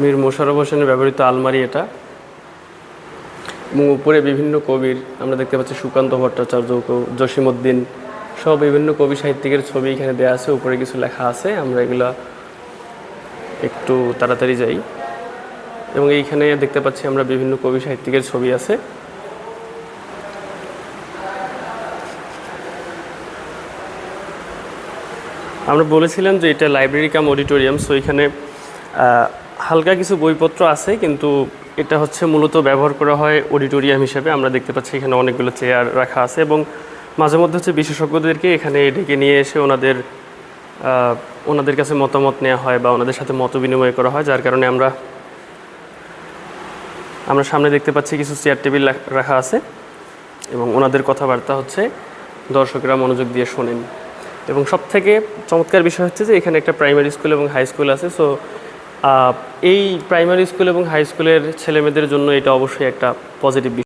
মীর মোশাররফ হোসেনের ব্যবহৃত আলমারি এটা। এবং উপরে বিভিন্ন কবির, আমরা দেখতে পাচ্ছি সুকান্ত ভট্টাচার্য জসিমউদ্দিন সব বিভিন্ন কবি সাহিত্যিকের ছবি এখানে দেওয়া আছে, উপরে কিছু লেখা আছে, আমরা এগুলা একটু তাড়াতাড়ি যাই। এবং এইখানে দেখতে পাচ্ছি আমরা বিভিন্ন কবি সাহিত্যিকের ছবি আছে। আমরা বলেছিলাম যে এটা লাইব্রেরি কাম অডিটোরিয়াম সো এখানে হালকা কিছু বইপত্র আছে, কিন্তু এটা হচ্ছে মূলত ব্যবহার করা হয় অডিটোরিয়াম হিসেবে। আমরা দেখতে পাচ্ছি এখানে অনেকগুলো চেয়ার রাখা আছে এবং মাঝে মধ্যে হচ্ছে বিশেষজ্ঞদেরকে এখানে ডেকে নিয়ে এসে ওনাদের ওনাদের কাছে মতামত নেওয়া হয় বা ওনাদের সাথে মত বিনিময় করা হয়, যার কারণে আমরা আমরা সামনে দেখতে পাচ্ছি কিছু চেয়ার টেবিল রাখ- আছে এবং ওনাদের কথাবার্তা হচ্ছে দর্শকরা মনোযোগ দিয়ে শোনেন। এবং সব থেকে চমৎকার বিষয় হচ্ছে যে এখানে একটা প্রাইমারি স্কুল এবং হাই স্কুল আছে, সো এই প্রাইমারি স্কুল এবং হাই স্কুলের ছেলেমেয়েদের জন্য এটা অবশ্যই একটা পজিটিভ